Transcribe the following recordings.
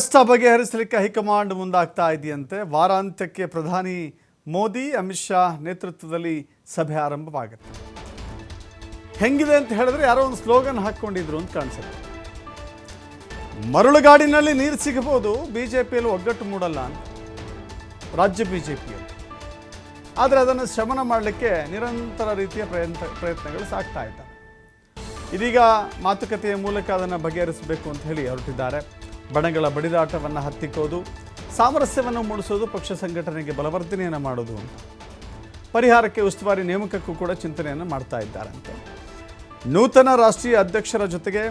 ಕಷ್ಟ ಬಗೆಹರಿಸಲಿಕ್ಕೆ ಹೈಕಮಾಂಡ್ ಮುಂದಾಗ್ತಾ ಇದೆಯಂತೆ. ವಾರಾಂತ್ಯಕ್ಕೆ ಪ್ರಧಾನಿ ಮೋದಿ, ಅಮಿತ್ ಶಾ ನೇತೃತ್ವದಲ್ಲಿ ಸಭೆ ಆರಂಭವಾಗುತ್ತೆ. ಹೆಂಗಿದೆ ಅಂತ ಹೇಳಿದ್ರೆ ಯಾರೋ ಒಂದು ಸ್ಲೋಗನ್ ಹಾಕ್ಕೊಂಡಿದ್ರು ಅಂತ ಕಾಣಿಸುತ್ತೆ. ಮರಳುಗಾಡಿನಲ್ಲಿ ನೀರು ಸಿಗಬಹುದು, ಬಿಜೆಪಿಯಲ್ಲಿ ಒಗ್ಗಟ್ಟು ಮೂಡಲ್ಲ ಅಂತ. ರಾಜ್ಯ ಬಿಜೆಪಿಯಲ್ಲಿ. ಆದರೆ ಅದನ್ನು ಶಮನ ಮಾಡಲಿಕ್ಕೆ ನಿರಂತರ ರೀತಿಯ ಪ್ರಯತ್ನ, ಪ್ರಯತ್ನಗಳು ಸಾಕ್ತಾ ಇದ್ದಾವೆ. ಇದೀಗ ಮಾತುಕತೆಯ ಮೂಲಕ ಅದನ್ನು ಬಗೆಹರಿಸಬೇಕು ಅಂತ ಹೇಳಿ ಹೊರಟಿದ್ದಾರೆ. ಬಣಗಳ ಬಡಿದಾಟವನ್ನು ಹತ್ತಿಕ್ಕೋದು, ಸಾಮರಸ್ಯವನ್ನು ಮೂಡಿಸೋದು, ಪಕ್ಷ ಸಂಘಟನೆಗೆ ಬಲವರ್ಧನೆಯನ್ನು ಮಾಡೋದು. ಅಂತ ಪರಿಹಾರಕ್ಕೆ ಉಸ್ತುವಾರಿ ನೇಮಕಕ್ಕೂ ಕೂಡ ಚಿಂತನೆಯನ್ನು ಮಾಡ್ತಾ ಇದ್ದಾರಂತೆ. ನೂತನ ರಾಷ್ಟ್ರೀಯ ಅಧ್ಯಕ್ಷರ ಜೊತೆಗೆ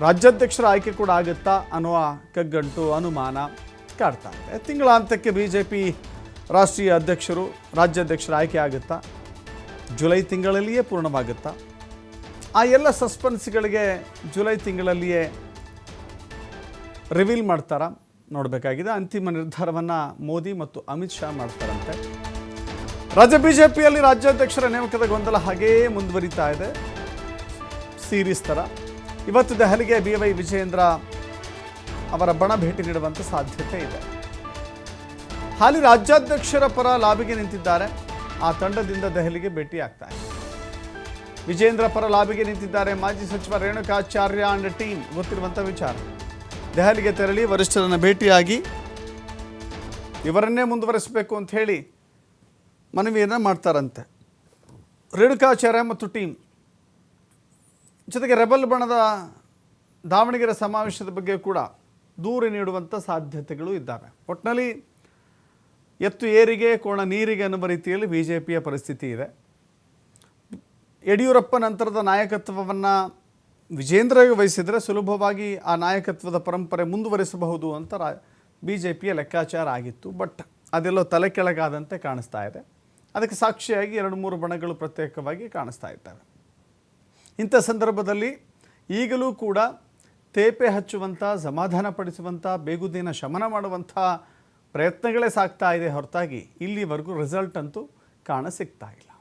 ರಾಜ್ಯಾಧ್ಯಕ್ಷರ ಆಯ್ಕೆ ಕೂಡ ಆಗುತ್ತಾ ಅನ್ನುವ ಕಗ್ಗಂಟು, ಅನುಮಾನ ಕಾಡ್ತಾ ಇದೆ. ತಿಂಗಳಾಂತ್ಯಕ್ಕೆ ಬಿ ಜೆ ಪಿ ರಾಷ್ಟ್ರೀಯ ಅಧ್ಯಕ್ಷರು, ರಾಜ್ಯಾಧ್ಯಕ್ಷರ ಆಯ್ಕೆ ಆಗುತ್ತಾ? ಜುಲೈ ತಿಂಗಳಲ್ಲಿಯೇ ಪೂರ್ಣವಾಗುತ್ತಾ? ಆ ಎಲ್ಲ ಸಸ್ಪೆನ್ಸ್ಗಳಿಗೆ ಜುಲೈ ತಿಂಗಳಲ್ಲಿಯೇ ರಿವೀಲ್ ಮಾಡ್ತಾರಾ? ನೋಡಬೇಕಾಗಿದೆ. ಅಂತಿಮ ನಿರ್ಧಾರವನ್ನು ಮೋದಿ ಮತ್ತು ಅಮಿತ್ ಶಾ ಮಾಡ್ತಾರಂತೆ. ರಾಜ್ಯ ಬಿಜೆಪಿಯಲ್ಲಿ ರಾಜ್ಯಾಧ್ಯಕ್ಷರ ನೇಮಕದ ಗೊಂದಲ ಹಾಗೇ ಮುಂದುವರಿತಾ ಇದೆ. ಸೀರೀಸ್ ಥರ ಇವತ್ತು ದೆಹಲಿಗೆ ಬಿ ವೈ ವಿಜಯೇಂದ್ರ ಅವರ ಬಣ ಭೇಟಿ ನೀಡುವಂಥ ಸಾಧ್ಯತೆ ಇದೆ. ಹಾಲಿ ರಾಜ್ಯಾಧ್ಯಕ್ಷರ ಪರ ಲಾಬಿಗೆ ನಿಂತಿದ್ದಾರೆ. ಆ ತಂಡದಿಂದ ದೆಹಲಿಗೆ ಭೇಟಿ ಆಗ್ತಾ ಇದೆ. ವಿಜೇಂದ್ರ ಪರ ಲಾಬಿಗೆ ನಿಂತಿದ್ದಾರೆ ಮಾಜಿ ಸಚಿವ ರೇಣುಕಾಚಾರ್ಯ ಅಂಡ್ ಟೀಮ್ ಗೊತ್ತಿರುವಂಥ ವಿಚಾರ. ದೆಹಲಿಗೆ ತೆರಳಿ ವರಿಷ್ಠರನ್ನು ಭೇಟಿಯಾಗಿ ಇವರನ್ನೇ ಮುಂದುವರಿಸಬೇಕು ಅಂತ ಹೇಳಿ ಮನವಿಯನ್ನು ಮಾಡ್ತಾರಂತೆ. ರೇಣುಕಾಚಾರ್ಯ ಮತ್ತು ಟೀಮ್. ಜೊತೆಗೆ ರೆಬಲ್ ಬಣದ ದಾವಣಗೆರೆ ಸಮಾವೇಶದ ಬಗ್ಗೆ ಕೂಡ ದೂರು ನೀಡುವಂಥ ಸಾಧ್ಯತೆಗಳು ಇದ್ದಾವೆ. ಒಟ್ಟಿನಲ್ಲಿ ಎತ್ತು ಏರಿಗೆ, ಕೋಣ ನೀರಿಗೆ ಅನ್ನುವ ರೀತಿಯಲ್ಲಿ ಬಿ ಜೆ ಪಿಯ ಪರಿಸ್ಥಿತಿ ಇದೆ. ಯಡಿಯೂರಪ್ಪ ನಂತರದ ನಾಯಕತ್ವವನ್ನು ವಿಜೇಂದ್ರಗೆ ವಹಿಸಿದರೆ ಸುಲಭವಾಗಿ ಆ ನಾಯಕತ್ವದ ಪರಂಪರೆ ಮುಂದುವರಿಸಬಹುದು ಅಂತ ರಾ ಬಿ ಜೆ ಪಿಯ ಲೆಕ್ಕಾಚಾರ ಆಗಿತ್ತು. ಬಟ್ ಅದೆಲ್ಲೋ ತಲೆ ಕೆಳಗಾದಂತೆ ಕಾಣಿಸ್ತಾ ಇದೆ. ಅದಕ್ಕೆ ಸಾಕ್ಷಿಯಾಗಿ ಎರಡು ಮೂರು ಬಣಗಳು ಪ್ರತ್ಯೇಕವಾಗಿ ಕಾಣಿಸ್ತಾ ಇದ್ದಾವೆ. ಇಂಥ ಸಂದರ್ಭದಲ್ಲಿ ಈಗಲೂ ಕೂಡ ತೇಪೆ ಹಚ್ಚುವಂಥ ಸಮಾಧಾನಪಡಿಸುವಂಥ ಬೇಗುದಿನ ಶಮನ ಮಾಡುವಂಥ ಪ್ರಯತ್ನಗಳೇ ಸಾಗ್ತಾ ಇದೆ ಹೊರತಾಗಿ ಇಲ್ಲಿವರೆಗೂ ರಿಸಲ್ಟ್ ಅಂತೂ ಕಾಣ ಸಿಗ್ತಾ ಇಲ್ಲ.